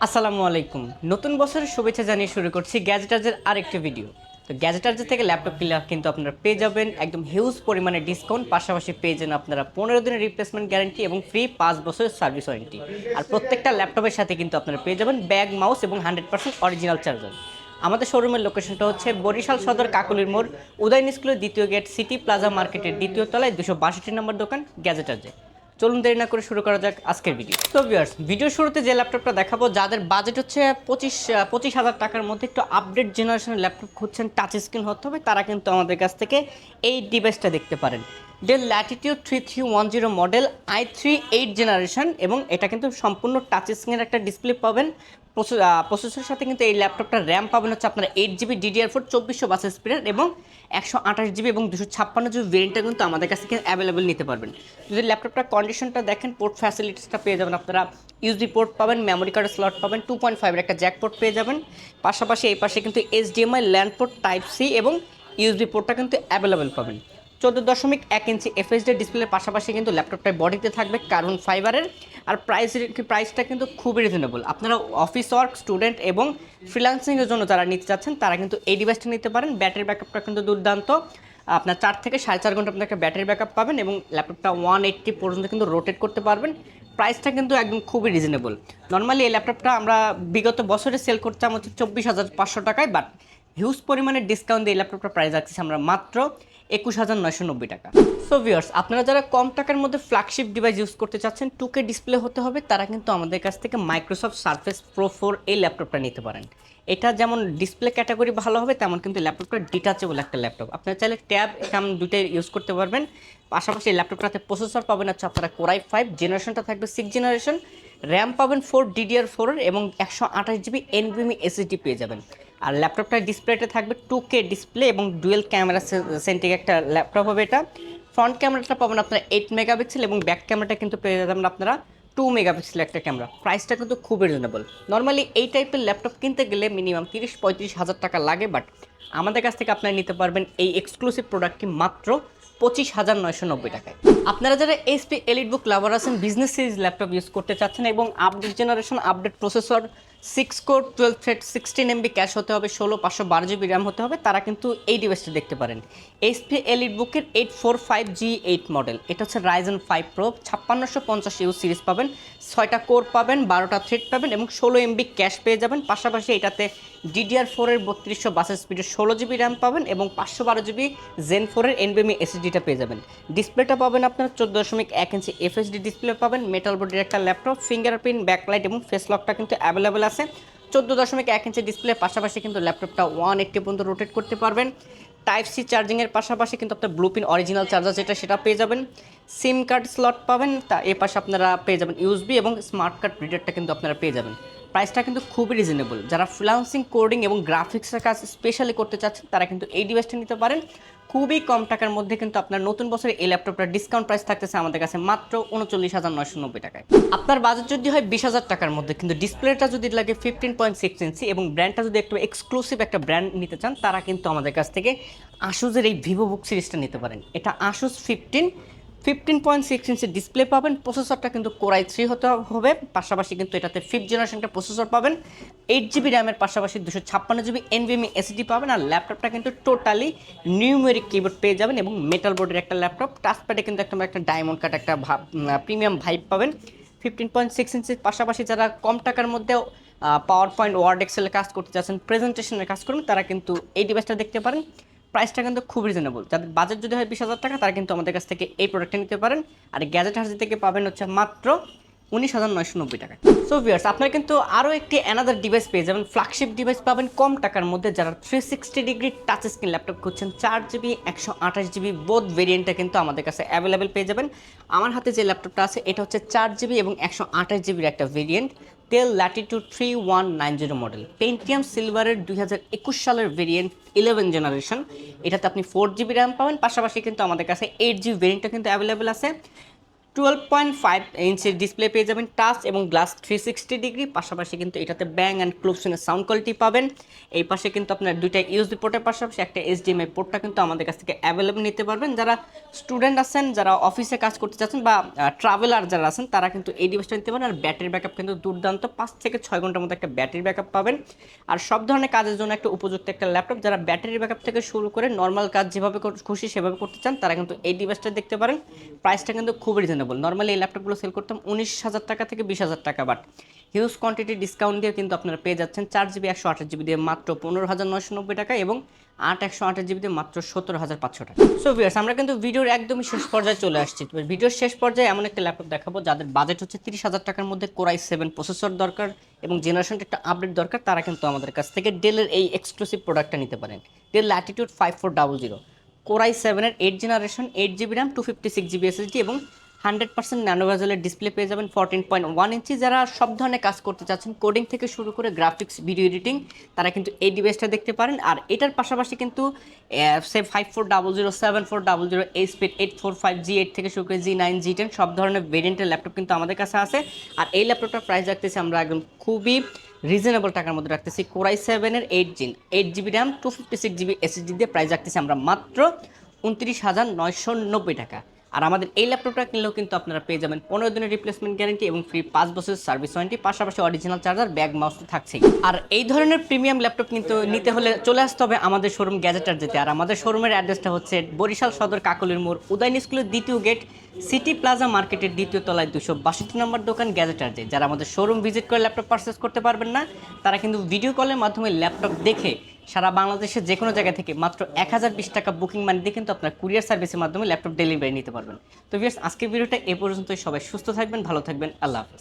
আসসালামু আলাইকুম। নতুন বছরের শুভেচ্ছা জানিয়ে শুরু করছি গ্যাজেটার্জের আরেকটি ভিডিও তো গ্যাজেটার্জের থেকে ল্যাপটপ কিনলে কিন্তু আপনারা পেয়ে যাবেন একদম হিউজ পরিমাণে ডিসকাউন্ট পাশাপাশি পেয়ে যান আপনারা পনেরো দিনের রিপ্লেসমেন্ট গ্যারান্টি এবং ফ্রি পাঁচ বছরের সার্ভিস ওয়ারেন্টি আর প্রত্যেকটা ল্যাপটপের সাথে কিন্তু আপনারা পেয়ে যাবেন ব্যাগ মাউস এবং হান্ড্রেড পার্সেন্ট অরিজিনাল চার্জার আমাদের শোরুমের লোকেশনটা হচ্ছে বরিশাল সদর কাকুলির মোড়, উদয়ন স্কুলের দ্বিতীয় গেট সিটি প্লাজা মার্কেটের দ্বিতীয় তলায় দুশো বাষট্টি নম্বর দোকান গ্যাজেটার্জে চলুন দেরি না করে শুরু করা যাক আজকের ভিডিও তো ভিউয়ার্স ভিডিও শুরুতে যে ল্যাপটপটা দেখাবো, যাদের বাজেট হচ্ছে পঁচিশ পঁচিশ হাজার টাকার মধ্যে একটু আপডেট জেনারেশনের ল্যাপটপ খুঁজছেন টাচ স্ক্রিন হতে হবে, তারা কিন্তু আমাদের কাছ থেকে এই ডিভাইসটা দেখতে পারেন। Dell Latitude three three one zero model I three eight generation এবং এটা কিন্তু সম্পূর্ণ টাচ স্ক্রিনের একটা ডিসপ্লে পাবেন। প্রসেসরের সাথে কিন্তু এই ল্যাপটপটা র্যাম পাবেন হচ্ছে আপনার এইট জিবি ডিডিআর ফোর চব্বিশশো বাস স্পিডের এবং একশো আঠাশ জিবি এবং দুশো ছাপ্পান্ন জিবি ভেরিয়েন্টটা কিন্তু আমাদের কাছে অ্যাভেলেবেল নিতে পারবেন। যদি ল্যাপটপটার কন্ডিশনটা দেখেন পোর্ট ফ্যাসিলিটিসটা পেয়ে যাবেন আপনারা। ইউসডি পোর্ট পাবেন মেমোরি কার্ডের স্লট পাবেন টু পয়েন্ট ফাইভের একটা জ্যাক পোর্ট পেয়ে যাবেন। পাশাপাশি এই পাশে কিন্তু HDMI LAN port type C এবং ইউসডি পোর্টটা কিন্তু অ্যাভেলেবেল পাবেন। চোদ্দ দশমিক এক ইঞ্চি এফএসডি ডিসপ্লের পাশাপাশি কিন্তু ল্যাপটপটায় বডিতে থাকবে কার্বন ফাইবারের আর প্রাইস প্রাইসটা কিন্তু খুবই রিজনেবল আপনারা অফিস ওয়ার্ক স্টুডেন্ট এবং ফ্রিল্যান্সিংয়ের জন্য যারা নিতে চাচ্ছেন, তারা কিন্তু এই ডিভাইসটা নিতে পারেন। ব্যাটারি ব্যাকআপটা কিন্তু দুর্দান্ত। আপনার চার থেকে সাড়ে চার ঘণ্টা আপনার একটা ব্যাটারি ব্যাকআপ পাবেন এবং ল্যাপটপটা ওয়ান এইট্টি পর্যন্ত কিন্তু রোটেট করতে পারবেন। প্রাইসটা কিন্তু একদম খুবই রিজনেবল নর্মালি এই ল্যাপটপটা আমরা বিগত বছরে সেল করতাম হচ্ছে চব্বিশ হাজার পাঁচশো টাকায় বাট হিউজ পরিমাণে ডিসকাউন্ট দিয়ে এই ল্যাপটপটা প্রাইস রাখছি আমরা মাত্র একুশ হাজার নয়শো নব্বই টাকা। সো ভিউয়ার্স আপনারা যারা কম টাকার মধ্যে ফ্ল্যাগশিপ ডিভাইস ইউজ করতে চাচ্ছেন টুকে ডিসপ্লে হতে হবে, তারা কিন্তু আমাদের কাছ থেকে মাইক্রোসফট সার্ফেস প্রো ফোর এই ল্যাপটপটা নিতে পারেন। এটা যেমন ডিসপ্লে ক্যাটাগরি ভালো হবে, তেমন কিন্তু ল্যাপটপটা ডিটাচেবল একটা ল্যাপটপ আপনারা চাইলে ট্যাব এখান দুটোই ইউজ করতে পারবেন। পাশাপাশি এই ল্যাপটপটাতে প্রসেসর পাবেন হচ্ছে আপনারা কোরাই ফাইভ জেনারেশনটা থাকবে সিক্স জেনারেশন র্যাম পাবেন ফোর ডিডিআর ফোর এবং একশো আঠাশ জিবি এনভিএমি এসএসডি পেয়ে যাবেন। আর ল্যাপটপটার ডিসপ্লেতে থাকবে টু কে ডিসপ্লে এবং ডুয়েল ক্যামেরা সেন্টিক একটা ল্যাপটপ হবে এটা। ফ্রন্ট ক্যামেরাটা পাবেন আপনারা এইট মেগাপিক্সেল এবং ব্যাক ক্যামেরাটা কিন্তু পেয়ে যাবেন আপনারা টু মেগাপিক্সেল একটা ক্যামেরা প্রাইসটা কিন্তু খুবই রিজনেবল নর্মালি এই টাইপের ল্যাপটপ কিনতে গেলে মিনিমাম তিরিশ, পঁয়ত্রিশ হাজার টাকা লাগে বাট আমাদের কাছ থেকে আপনারা নিতে পারবেন এই এক্সক্লুসিভ প্রোডাক্টটি মাত্র পঁচিশ হাজার নয়শো নব্বই টাকায়। আপনারা যারা এইচপি এলিট বুক লাভার আছেন বিজনেস সিরিজ ল্যাপটপ ইউজ করতে চাচ্ছেন এবং update generation update processor six core twelve thread sixteen MB cache হতে হবে, ষোলো পাঁচশো বারো জিবি র্যাম হতে হবে, তারা কিন্তু এই ডিভাইসটা দেখতে পারেন। এইচপি এলিট বুকের eight four five G eight model এটা হচ্ছে রাইজেন ফাইভ প্রো ছাপ্পান্নশো পঞ্চাশ ইউ সিরিজ পাবেন। ছয়টা কোর পাবেন, বারোটা থ্রেড পাবেন এবং ষোলো এমবি ক্যাশ পেয়ে যাবেন। পাশাপাশি এটাতে ডিডিআর ফোরের বত্রিশশো বাসের স্পিডে ষোলো জিবি র্যাম পাবেন এবং পাঁচশো বারো জিবি জেন ফোরের এনবিএমি এসএসডিটা পেয়ে যাবেন। ডিসপ্লেটা পাবেন আপনার চোদ্দ দশমিক এক ইঞ্চি এফএসডি ডিসপ্লে পাবেন মেটাল বডির একটা ল্যাপটপ ফিঙ্গারপ্রিন্ট ব্যাকলাইট এবং ফেস লকটা কিন্তু অ্যাভেলেবেল আছে। চোদ্দ দশমিক এক ইঞ্চি ডিসপ্লে পাশাপাশি কিন্তু ল্যাপটপটা ওয়ান এইট্টি পর্যন্ত রোটেট করতে পারবেন। টাইপ সি চার্জিংয়ের পাশাপাশি কিন্তু আপনার ব্লুপিন অরিজিনাল চার্জার যেটা, সেটা পেয়ে যাবেন। সিম কার্ড স্লট পাবেন, তা এ পাশে আপনারা পেয়ে যাবেন ইউএসবি এবং স্মার্ট কার্ড রিডারটা কিন্তু আপনারা পেয়ে যাবেন। প্রাইসটা কিন্তু খুবই রিজনেবল যারা ফ্রিলান্সিং কোডিং এবং গ্রাফিক্সের কাজ স্পেশালি করতে চাচ্ছেন, তারা কিন্তু এই ডিভাইসটা নিতে পারেন। খুবই কম টাকার মধ্যে কিন্তু আপনার নতুন বছরে এই ল্যাপটপটার ডিসকাউন্ট প্রাইস থাকতেছে আমাদের কাছে মাত্র উনচল্লিশ হাজার নয়শো নব্বই টাকায়। আপনার বাজেট যদি হয় বিশ হাজার টাকার মধ্যে, কিন্তু ডিসপ্লেটা যদি লাগে ফিফটিন পয়েন্ট সিক্স ইঞ্চি এবং ব্র্যান্ডটা যদি একটু এক্সক্লুসিভ একটা ব্র্যান্ড নিতে চান, তারা কিন্তু আমাদের কাছ থেকে আশুজের এই ভিভো বুক সিরিজটা নিতে পারেন। এটা Asus fifteen fifteen point six ইঞ্চি ডিসপ্লে পাবেন প্রসেসরটা কিন্তু কোরাই থ্রি হতে হবে, পাশাপাশি কিন্তু এটাতে ফিফথ জেনারেশনটা প্রসেসর পাবেন এইট জিবি র্যামের পাশাপাশি দুশো ছাপ্পান্ন জিবি এনভিএমি এসডি পাবেন, আর ল্যাপটপটা কিন্তু টোটালি নিউমেরিক কিবোর্ড পেয়ে যাবেন এবং মেটাল বোর্ডের একটা ল্যাপটপ টাচপ্যাডে কিন্তু একটা একটা ডায়মন্ড কাট একটা প্রিমিয়াম ভাইব পাবেন ফিফটিন পয়েন্ট সিক্স ইঞ্চির পাশাপাশি যারা কম টাকার মধ্যেও পাওয়ার পয়েন্ট ওয়ার্ড এক্সেলের কাজ করতে চাচ্ছেন প্রেজেন্টেশনের কাজ করবেন তারা কিন্তু এই ডিভাইসটা দেখতে পারেন প্রাইসটা কিন্তু খুব রিজনেবল যাদের বাজেট যদি হয় বিশ হাজার টাকা, তারা কিন্তু আমাদের কাছ থেকে এই প্রোডাক্টটা নিতে পারেন। আর গ্যাজেট হার্জি থেকে পাবেন হচ্ছে মাত্র উনিশ হাজার নয়শো নব্বই টাকা সো ভিউয়ার্স আপনারা কিন্তু আরও একটি অ্যানাদার ডিভাইস পেয়ে যাবেন। ফ্ল্যাগশিপ ডিভাইস পাবেন কম টাকার মধ্যে। যারা three sixty degree touch screen laptop খুঁজছেন চার জিবি একশো আঠাশ জিবি বোধ ভেরিয়েন্টটা কিন্তু আমাদের কাছে অ্যাভেলেবেল পেয়ে যাবেন। আমার হাতে যে ল্যাপটপটা আছে, এটা হচ্ছে চার জিবি এবং একশো আঠাশ জিবির একটা variant Dell Latitude three one nine zero model Pentium সিলভারের দুই হাজার একুশ সালের ভেরিয়েন্ট ইলেভেন জেনারেশন এটাতে আপনি ফোর জিবি র্যাম পাবেন। পাশাপাশি কিন্তু আমাদের কাছে এইট জিবি ভেরিয়েন্টটা কিন্তু অ্যাভেলেবেল আছে। টুয়েলভ পয়েন্ট ফাইভ ইঞ্চের ডিসপ্লে পেয়ে যাবেন টাচ এবং গ্লাস থ্রি সিক্সটি ডিগ্রি পাশাপাশি কিন্তু এটাতে ব্যাং অ্যান্ড ক্লোপসনের সাউন্ড কোয়ালিটি পাবেন। এই পাশে কিন্তু আপনার দুইটা ইউএসবি পোর্টের পাশাপাশি একটা এইচডিএমআই পোর্টটা কিন্তু আমাদের কাছ থেকে অ্যাভেলেবল নিতে পারবেন। যারা স্টুডেন্ট আছেন, যারা অফিসে কাজ করতে চাচ্ছেন বা ট্রাভেলার যারা আছেন, তারা কিন্তু এই ডিভাইসটা নিতে পারেন। আর ব্যাটারি ব্যাকআপ কিন্তু দুর্দান্ত, পাঁচ থেকে ছয় ঘণ্টার মধ্যে একটা ব্যাটারি ব্যাকআপ পাবেন। আর সব ধরনের কাজের জন্য একটা উপযুক্ত একটা ল্যাপটপ যারা ব্যাটারি ব্যাকআপ থেকে শুরু করে নর্মাল কাজ যেভাবে খুশি সেভাবে করতে চান, তারা কিন্তু এই ডিভাইসটা দেখতে পারেন। প্রাইসটা কিন্তু খুব রিজনেবল নর্মালি এই ল্যাপটপগুলো সেল করতাম উনিশ হাজার টাকা থেকে বিশ হাজার টাকা বাট হিউজ কোয়ান্টিটি ডিসকাউন্ট দিয়ে কিন্তু আপনারা পেয়ে যাচ্ছেন চার জিবি একশো আঠাশ জিবি দিয়ে মাত্র পনেরো হাজার নয়শো নব্বই টাকা এবং আট, একশো আঠাশ জিবি দিয়ে মাত্র সতেরো হাজার পাঁচশো টাকা। সো ভিউয়ার্স আমরা কিন্তু ভিডিওর একদমই শেষ পর্যায়ে চলে আসছি। ভিডিওর শেষ পর্যায়ে এমন একটা ল্যাপটপ দেখাবো, যাদের বাজেট হচ্ছে তিরিশ হাজার টাকার মধ্যে কোরাই সেভেন প্রসেসর দরকার এবং জেনারেশনটা একটা আপডেট দরকার, তারা কিন্তু আমাদের কাছ থেকে ডেলের এই এক্সক্লুসিভ প্রোডাক্টটা নিতে পারেন। Dell Latitude five four double zero core i সেভেনের eight generation eight GB RAM two fifty six GB SSD এবং হান্ড্রেড পার্সেন্ট ন্যানোভাজেলের ডিসপ্লে পেয়ে যাবেন ফোরটিন পয়েন্ট ওয়ান ইঞ্চি যারা সব ধরনের কাজ করতে চাচ্ছেন কোডিং থেকে শুরু করে গ্রাফিক্স ভিডিও এডিটিং তারা কিন্তু এই ডিভাইসটা দেখতে পারেন। আর এটার পাশাপাশি কিন্তু সে five four double zero seven four double zero eight speed eight four five G eight থেকে শুরু করে জি নাইন জি টেন সব ধরনের ভেরিয়েন্টের ল্যাপটপ কিন্তু আমাদের কাছে আছে। আর এই ল্যাপটপটার প্রাইস রাখতেছি আমরা একদম খুবই রিজনেবল টাকার মধ্যে রাখতেছি। কোরাই সেভেনের eight gen eight GB RAM two fifty six GB SSD দিয়ে প্রাইস রাখতেছি আমরা মাত্র উনত্রিশ হাজার নয়শো নব্বই টাকা। আর আমাদের এই ল্যাপটপটা কিনলেও কিন্তু আপনারা পেয়ে যাবেন পনেরো দিনের রিপ্লেসমেন্ট গ্যারান্টি এবং ফ্রি পাঁচ বছরের সার্ভিস ওয়ারেন্টি পাশাপাশি অরিজিনাল চার্জার ব্যাগ মাউস তো থাকছেই। আর এই ধরনের প্রিমিয়াম ল্যাপটপ কিন্তু নিতে হলে চলে আসতে হবে আমাদের শোরুম গ্যাজেটার যেতে। আর আমাদের শোরুমের অ্যাড্রেসটা হচ্ছে বরিশাল সদর কাকলির মোড়, উদয়ন স্কুলের দ্বিতীয় গেট সিটি প্লাজা মার্কেটের দ্বিতীয় তলায় দুশো বাষট্টি নম্বর দোকান গ্যাজেটার যে যারা আমাদের শোরুম ভিজিট করে ল্যাপটপ পারচেস করতে পারবেন না। তারা কিন্তু ভিডিও কলের মাধ্যমে ল্যাপটপ দেখে সারা বাংলাদেশের যে কোনো জায়গা থেকে মাত্র এক হাজার বিশ টাকা বুকিং মানি দিয়ে কিন্তু আপনার কুরিয়ার সার্ভিসের মাধ্যমে ল্যাপটপ ডেলিভারি নিতে পারবেন। তো ভিউয়ার্স আজকের ভিডিওটা এ পর্যন্তই। সবাই সুস্থ থাকবেন, ভালো থাকবেন। আল্লাহ হাফেজ।